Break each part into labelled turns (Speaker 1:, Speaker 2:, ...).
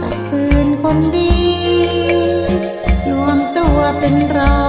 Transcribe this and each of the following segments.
Speaker 1: จากคืนคนดีรวมตัวเป็นเรา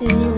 Speaker 1: you.